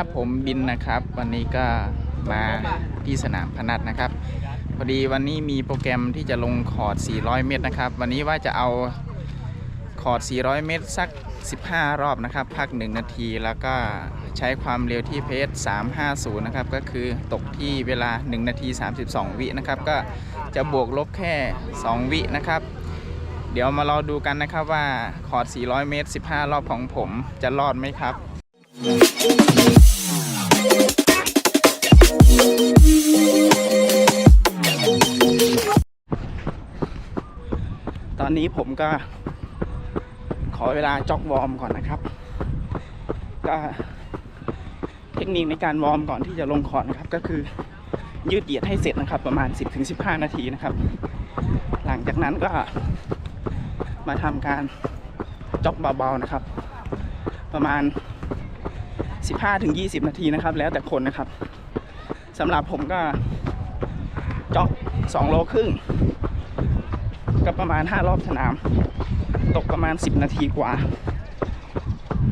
ับผมบินนะครับ วันนี้ก็มาที่สนามพนัทนะครับ พอดีวันนี้มีโปรแกรมที่จะลงคอร์ด 400 เมตรนะครับ วันนี้ว่าจะเอาคอร์ด 400 เมตร สัก 15 รอบนะครับ พัก 1 นาที แล้วก็ใช้ความเร็วที่เพจ350 นะครับ ก็คือตกที่เวลา 1 นาที 32 วินะครับ ก็จะบวกลบแค่ 2 วินะครับ เดี๋ยวมารอดูกันนะครับว่าคอร์ด 400 เมตร 15 รอบของผมจะรอดไหมครับต อนนี้ผมก็ ขอเวลาจ็อกวอร์มก่อนนะครับ ก็เทคนิคในการวอร์มก่อนที่จะลงคอร์ดนะครับ ก็คือยืดเหยียดให้เสร็จนะครับ ประมาณ 10-15 นาทีนะครับ หลังจากนั้นก็มาทำการจ็อกเบาๆนะครับ ประมาณ 15-20 นาทีนะครับ แล้วแต่คนนะครับสำหรับผมก็จ็อก2โลครึ่ง ประมาณ 5 รอบสนาม ตกประมาณ 10 นาทีกว่า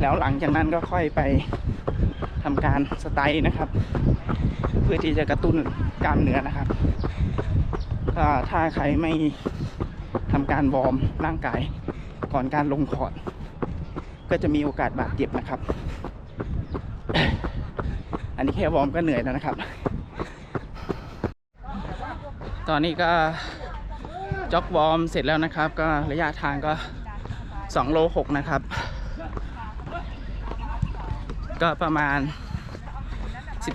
แล้วหลังจากนั้นก็ค่อยไปทำการสไตล์นะครับ เพื่อที่จะกระตุ้นกล้ามเนื้อนะครับถ้าใครไม่ทำการวอร์มร่างกายก่อนการลงคอร์ดก็จะมีโอกาสบาดเจ็บนะครับ อันนี้แค่วอร์มก็เหนื่อยแล้วนะครับ ตอนนี้ก็ จ็อกวอร์มเสร็จแล้วนะครับ ก็ระยะทางก็ 2 โล 6 นะครับ ก็ประมาณ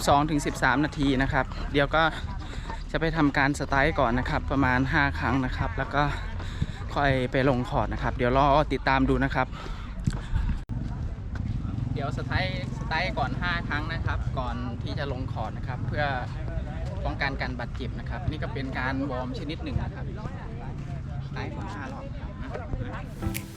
12-13 นาทีนะครับ เดี๋ยวก็จะไปทำการสไตล์ก่อนนะครับ ประมาณ 5 ครั้งนะครับ แล้วก็ค่อยไปลงคอร์ดนะครับ เดี๋ยวรอติดตามดูนะครับ เดี๋ยวสไตล์สไตล์ก่อน 5 ครั้งนะครับ ก่อนที่จะลงคอร์ดนะครับ เพื่อป้องกันการบาดเจ็บนะครับ นี่ก็เป็นการวอร์มชนิดหนึ่งนะครับ ไต่ก่อนห้ารอบ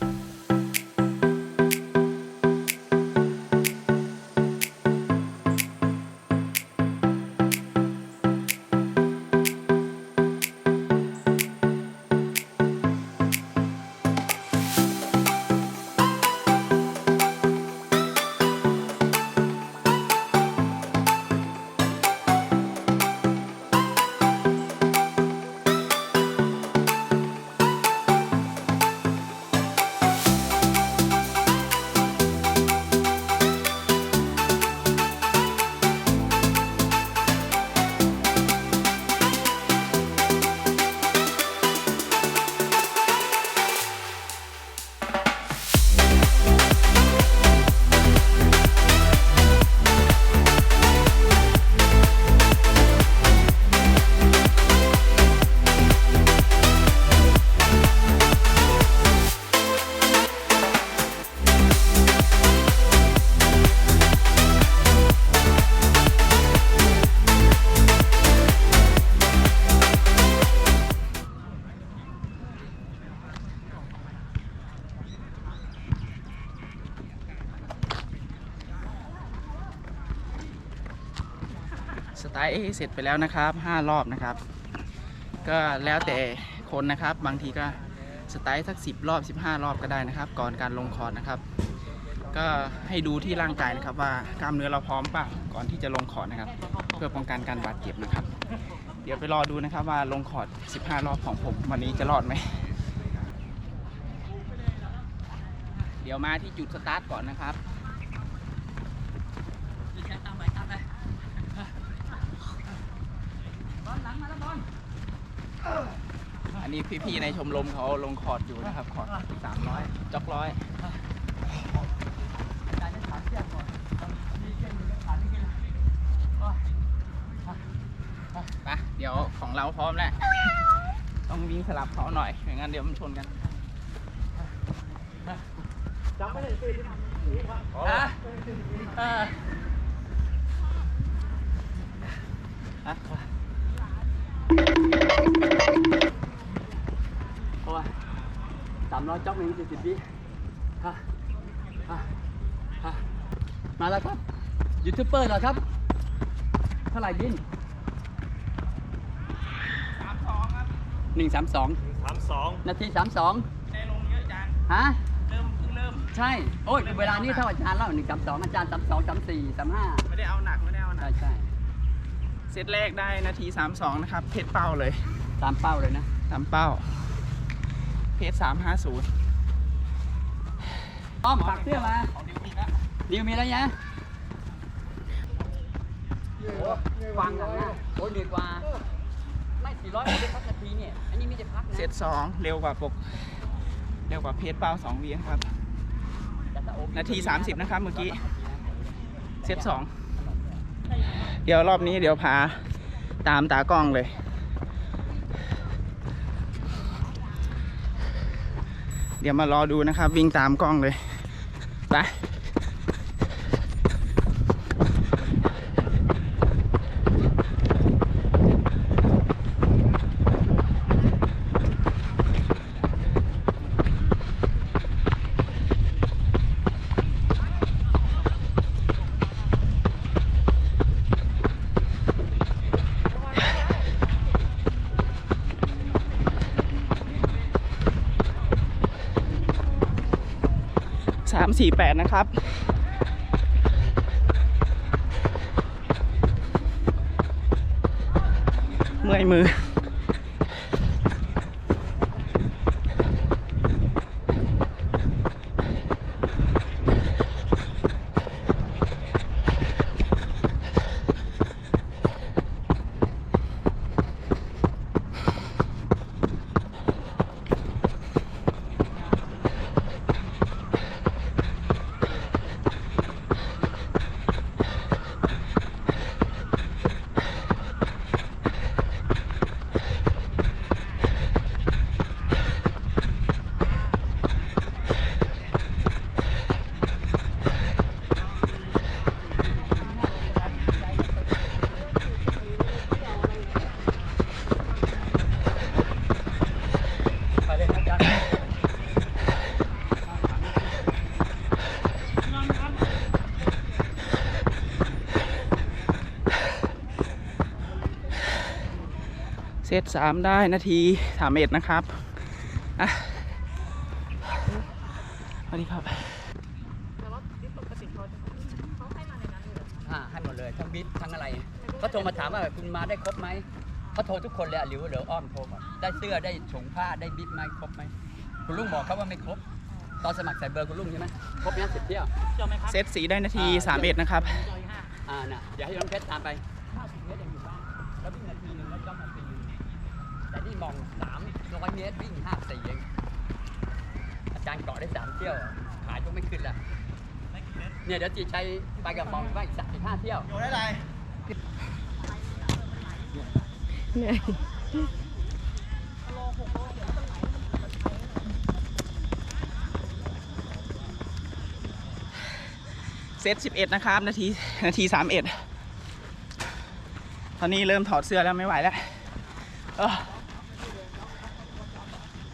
สไตล์เสร็จไปแล้วนะครับ 5 รอบนะครับ ก็แล้วแต่คนนะครับบางทีก็สไตล์สัก 10 รอบ 15 รอบก็ได้นะครับ ก่อนการลงคอร์ดนะครับ ก็ให้ดูที่ร่างกายนะครับว่ากล้ามเนื้อเราพร้อมป่ะก่อนที่จะลงคอร์ดนะครับ เพื่อป้องกันการบาดเจ็บนะครับ เดี๋ยวไปรอดูนะครับว่าลงคอร์ด 15 รอบของผม วันนี้จะรอดไหมเดี๋ยวมาที่จุดสตาร์ทก่อนนะครับ อันนี้พี่ๆในชมรมเขาลงคอร์ดอยู่นะครับคอร์ดสามร้อยจ็อกร้อยไปเดี๋ยวของเราพร้อมแล้ว ต้องวิ่งสลับเขาหน่อยไม่งั้นเดี๋ยวมันชนกันจับไม่ได้สิอะอะ ร้อยจ็อกหนึ่งสี่สิบวิฮะฮะฮะมาแล้วครับยูทูบเบอร์เหรอครับเท่าไหร่ยินหนึ่งสามสองสามสองนาทีสามสองได้ลงเยอะจังฮะเริ่มเพิ่งเริ่มใช่โอ้ยเวลานี้เท่าอาจารย์เล่าหนึ่งสามสองอาจารย์สามสองสามสี่สามห้าไม่ได้เอาหนักไม่ได้เอาหนัใช่กใช่เซตแรกได้นาที32นะครับเพชรเป้าเลย ตามเป้าเลยนะตามเป้า เพชร350อ้อมฝากเสื้อมาของดิวมีแล้วดิวมีแล้วยังฟังกันนะโอ้ยดีกว่า ไม่สี่ร้อยไม่ได้พักนาทีเนี่ย อันนี้ไม่ได้พักนะเซต2เร็วกว่าปก เร็วกว่าเพชรเป้า2วิครับ นาที30นะครับเมื่อกี้ เซต2เดี๋ยวรอบนี้เดี๋ยวพาตามตากล้องเลย เดี๋ยวมารอดูนะครับ วิ่งตามกล้องเลย ไป สามสี่แปดนะครับ เมื่อยมือ ตสามได้นาทีสามเอ็ดนะครับอะสวัสดีครับอ่าให้หมดเลยทั้งบิ๊กทั้งอะไรเขาโทรมาถามว่าคุณมาได้ครบไหมเขาโทรทุกคนเลยอะหลิวเหลืออ้อมโทรหมดได้เสื้อได้ถุงผ้าได้บิ๊กไหมครบไหมคุณลุงบอกเขาว่าไม่ครบ ตอนสมัครใส่เบอร์คุณลุงใช่ไหมครบยังสิบเที่ยวเซตสีได้นาทีสามเอ็ดนะครับอ่าน่ะเดี๋ยวให้น้องเพชรตามไป แต่นี่มองสามร้อยเมตรวิ่งห้าสี่เองอาจารย์เกาะได้สามเที่ยวขายก็ไม่ขึ้นละเนี่ยเดี๋ยวจีชัยไปกับมองว่าอีกสักอีกห้าเที่ยวอยู่ได้ไรเหนื่อยเซตสิบเอ็ดนะครับ นาทีนาทีสามเอ็ดตอนนี้เริ่มถอดเสื้อแล้วไม่ไหวแล้ว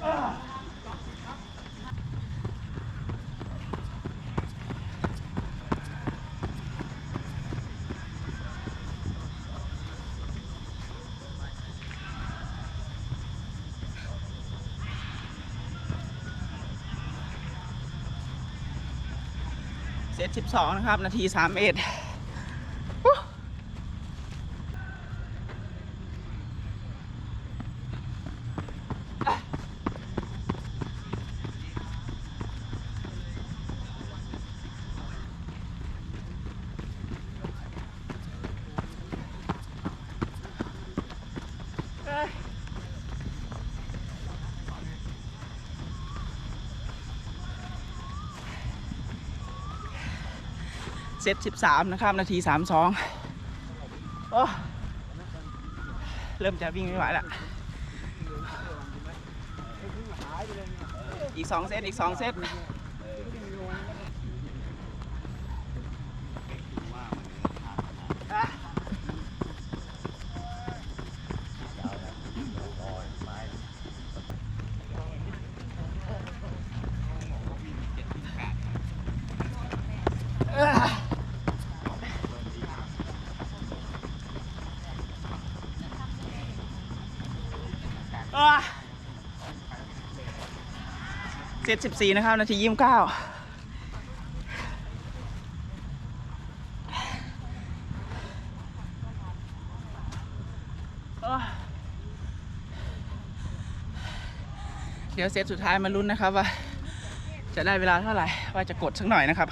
เซต12 นะครับ นาที 31 เซตสิบสามนะครับ นาทีสามสองเริ่มจะวิ่งไม่ไหวแล้วอีกสองเซตอีกสองเซต เซตสิบสี่นะครับ นาทียี่สิบเก้าเดี๋ยวเซตสุดท้ายมาลุ้นนะครับว่า จะได้เวลาเท่าไหร่ ว่าจะกดสักหน่อยนะครับ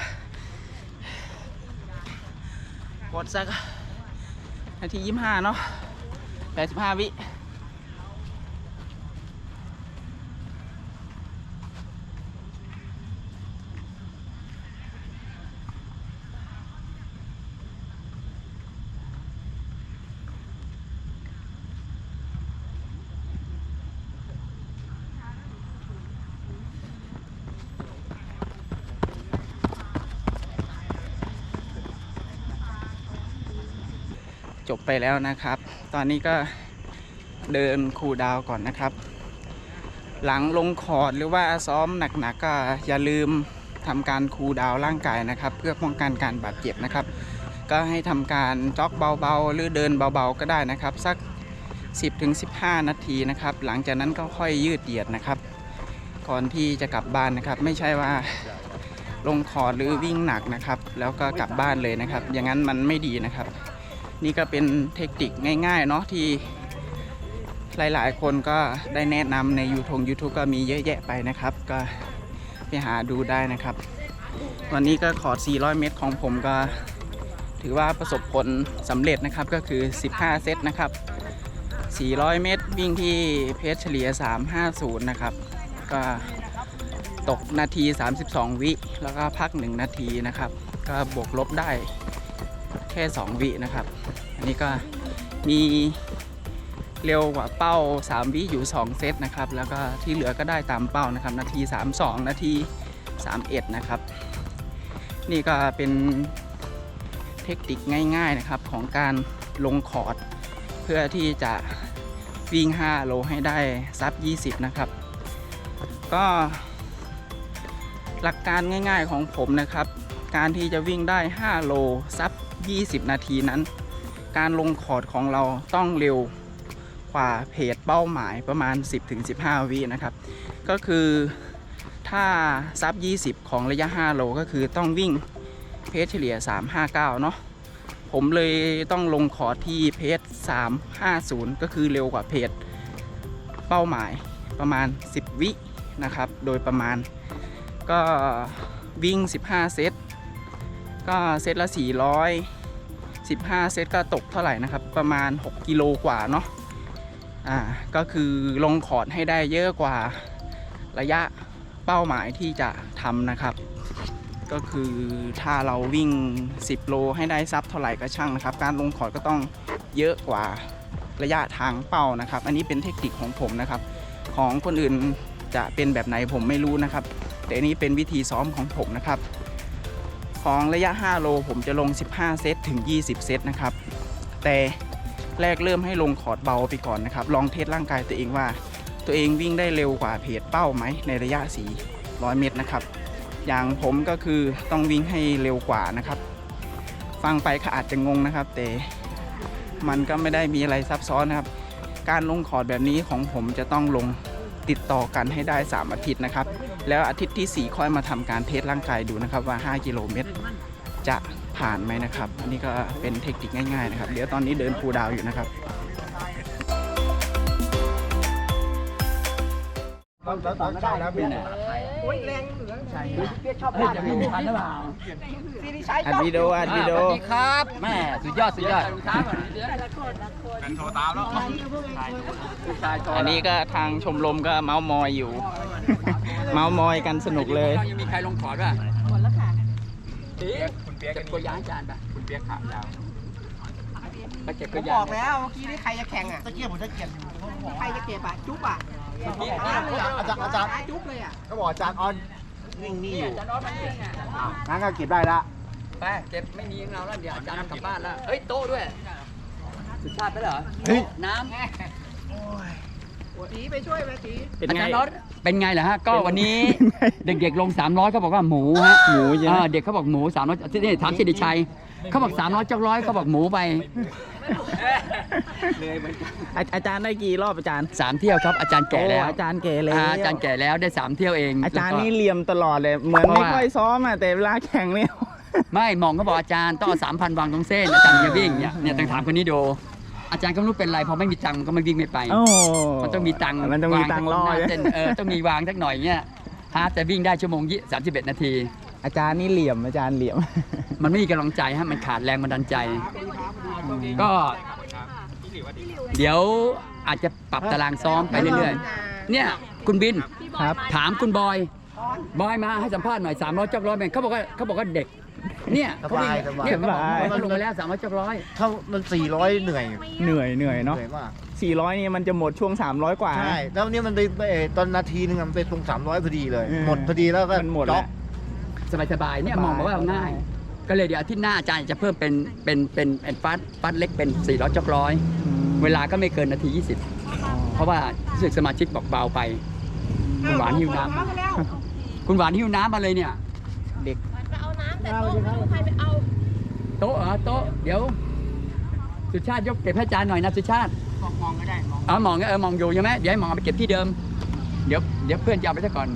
กดสัก นาทียี่สิบห้าเนาะแปดสิบห้าวิ จบไปแล้วนะครับ ตอนนี้ก็เดินคูดาวก่อนนะครับ หลังลงคอร์ดหรือว่าซ้อมหนักๆก็อย่าลืมทำการคูดาวร่างกายนะครับ เพื่อป้องกันการบาดเจ็บนะครับ ก็ให้ทำการจ็อกเบาๆ หรือเดินเบาๆก็ได้นะครับ สัก 10-15 นาทีนะครับ หลังจากนั้นก็ค่อยยืดเหยียดนะครับ ก่อนที่จะกลับบ้านนะครับ ไม่ใช่ว่าลงคอร์ดหรือวิ่งหนักนะครับ แล้วก็กลับบ้านเลยนะครับ อย่างนั้นมันไม่ดีนะครับ นี่ก็เป็นเทคนิคง่ายๆเนาะที่หลายๆ คนก็ได้แนะนำใน YouTube YouTube ก็มีเยอะแยะไปนะครับ ก็ไปหาดูได้นะครับ วันนี้ก็คอด400 เมตรของผมก็ถือว่าประสบผลสำเร็จนะครับก็คือ 15 เซตนะครับ 400 เมตรวิ่งที่เพจเฉลี่ย 350 นะครับ ก็ตกนาที 32 วิ แล้วก็พัก 1 นาทีนะครับ ก็บวกลบได้ แค่ 2 วินะครับ อันนี้ก็มีเร็วกว่าเป้า 3 วิอยู่ 2 เซตนะครับ แล้วก็ที่เหลือก็ได้ตามเป้านะครับ นาที 32 นาที 31 นะครับ นี่ก็เป็นเทคนิคง่ายๆนะครับของการลงคอร์ด เพื่อที่จะวิ่ง 5 โลให้ได้ซับ 20 นะครับ ก็หลักการง่ายๆของผมนะครับ การที่จะวิ่งได้ 5 โลซับ 20 นาทีนั้น การลงคอร์ดของเราต้องเร็วกว่าเพจเป้าหมายประมาณ 10-15 วินะครับ ก็คือถ้าซับ 20 ของระยะ 5 โลก็คือต้องวิ่งเพจเฉลี่ย 359 เนาะผมเลยต้องลงคอร์ดที่เพจ350 ก็คือเร็วกว่าเพจเป้าหมายประมาณ 10 วินะครับ โดยประมาณก็วิ่ง 15 เซต ก็เซตละ 400 15 เซตก็ตกเท่าไหร่นะครับ ประมาณ 6 กิโลกว่าเนาะอ่าก็คือลงคอดให้ได้เยอะกว่าระยะเป้าหมายที่จะทำนะครับ ก็คือถ้าเราวิ่ง 10 โลให้ได้ซับเท่าไหร่ก็ช่างนะครับ การลงคอดก็ต้องเยอะกว่าระยะทางเป้านะครับ อันนี้เป็นเทคนิคของผมนะครับ ของคนอื่นจะเป็นแบบไหนผมไม่รู้นะครับ แต่อันนี้เป็นวิธีซ้อมของผมนะครับ ของระยะ 5 โลผมจะลง 15 เซตถึง 20 เซตนะครับ แต่แรกเริ่มให้ลงคอร์ดเบาไปก่อนนะครับ ลองเทสร่างกายตัวเองว่า ตัวเองวิ่งได้เร็วกว่าเพจเป้าไหมในระยะ 400 เมตรนะครับ อย่างผมก็คือต้องวิ่งให้เร็วกว่านะครับ ฟังไปก็อาจจะงงนะครับ แต่มันก็ไม่ได้มีอะไรซับซ้อนนะครับ การลงคอร์ดแบบนี้ของผมจะต้องลงติดต่อกันให้ได้ 3 อาทิตย์นะครับ แล้วอาทิตย์ที่ 4 ค่อยมาทำการเทสร่างกายดูนะครับว่า 5 กิโลเมตร จะผ่านไหมนะครับ อันนี้ก็เป็นเทคนิคง่ายๆนะครับ เดี๋ยวตอนนี้เดินคูลดาวน์อยู่นะครับต้องต่อก็ได้แล้วเป็นโอ้ยแรงเหลือใช่ชอบจะวิ่งทันหรือเปล่าซีรีส์ใช้อัดวิดีโออัดวิดีโอสวัสดีครับแม่สุดยอดสุดยอดอันนี้ก็ทางชมรมก็เมาส์มอยอยู่ เมาส์มอยกันสนุกเลยยังมีใครลงขอดป่ะหมดแล้วค่ะคุณเปียกเก็บตัวอย่างจานป่ะคุณเปียกขายาวไปเก็บผตัวมอย่าบงอกแล้วเมื่อกี้นี่ใครจะแข่งอะตะเกียบผมจะเกียบใครจะเก็บอะจุ๊บอะอาจารย์อาจารย์จุ๊บเลยอะก็บอกอาจารย์ออนวิ่งนี่อยู่จะนอนมันเองอะงั้นก็เก็บได้ละไปเก็บไม่มีของเราแล้วเดี๋ยวอาจารย์กลับบ้านแล้วเฮ้ยโต๊ะด้วยสุดชาติไปเหรอน้ำตีไปช่วยไปตีเป็นอาไงจารย์รถ เป็นไงล่ะฮะ ก็วันนี้เด็กๆลง 300เขาบอกว่าหมูฮะหมูใช่ไหมอ่าเด็กเขาบอกหมู300นี่ถามสิริชัยเขาบอก300จักร้อยเขาบอกหมูไป อาอาจารย์ได้กี่รอบอาจารย์สามเที่ยวครับอาจารย์แก่แล้วโอ้อาจารย์แก่แล้วอ่าอาจารย์แก่แล้วได้สามเที่ยวเองอาจารย์แล้วก็ นี่เหลี่ยมตลอดเลย เหมือนเพราะไม่ว่า ค่อยซ้อมอะแต่เวลาแข่งเนี่ย ไม่มองเขาบอกอาจารย์ต้องเอาสามพันวางตรงเส้นอาจารย์จะวิ่งเนี่ยเนี่ยต้องถามคนนี้ดู อาจารย์ก็ไม่รู้เป็นไรพอไม่มีตังค์มันก็ไม่วิ่งไม่ไป โอ้มันต้องมีตังค์มันต้องมีตังค์ล่อวาใช่สักหน้าเส้นเออต้องมีวางสักหน่อยเงี้ยฮาร์ดจะวิ่งได้ชั่วโมงยี่สามสิบเอ็ดนาที อาจารย์นี่เหลี่ยมอาจารย์เหลี่ยม มันไม่มีกำลังใจฮะมันขาดแรงบันดาลใจ ก็ เดี๋ยวอาจจะปรับตารางซ้อมไปเรื่อยๆ เนี่ยคุณบินครับ ถามคุณบอย บอยมาให้สัมภาษณ์หน่อย300จักร้อยเมตรเขาบอกว่าเขาบอกว่าเด็ก เนี่ยเขาวิ่งสบายเนี่ยเขาบอกสบายเขาลงไปแล้ว300จักร้อยถ้ามันสี่ร้อยเหนื่อยเหนื่อยเหนื่อยเหเนาะนื่อยมาก400นี่มันจะหมดช่วง 300 กว่า ใช่แล้วเนี่ยมันไปไปเอ่อตอนนาทีนึงอะมันไปตรงสามร้อยพอดีเลยเออหมดพอดีแล้วก็มันหมดจ็แล้อวกสบายๆเนี่ยสบายมองบอกว่าง่าย ก็เลยเดี๋ยวอาทิตย์หน้าอาจารย์จะเพิ่มเป็นเป็นเป็นเป็นฟัดฟัดเล็กเป็น400จักร้อยเวลาก็ไม่เกินนาที20เพราะว่ารู้สึกสมาชิกบอกเบาไป คุณหวานหิวน้ำคุณหวานหิวน้ำมาเลยเนี่ย เด็ก ไปเอาน้ำ แต่โต๊ะไม่รู้ใครไปเอาโต๊ะเหรอโต๊ะเดี๋ยว สุชาติยกเก็บให้อาจารย์หน่อยนะสุชาติมองก็ได้มองอ๋อมองก็เออมองอยู่ใช่ไหมเดี๋ยวให้มองเอาไปเก็บที่เดิม เดี๋ยวเดี๋ยวเพื่อนจะเอาไปซะก่อน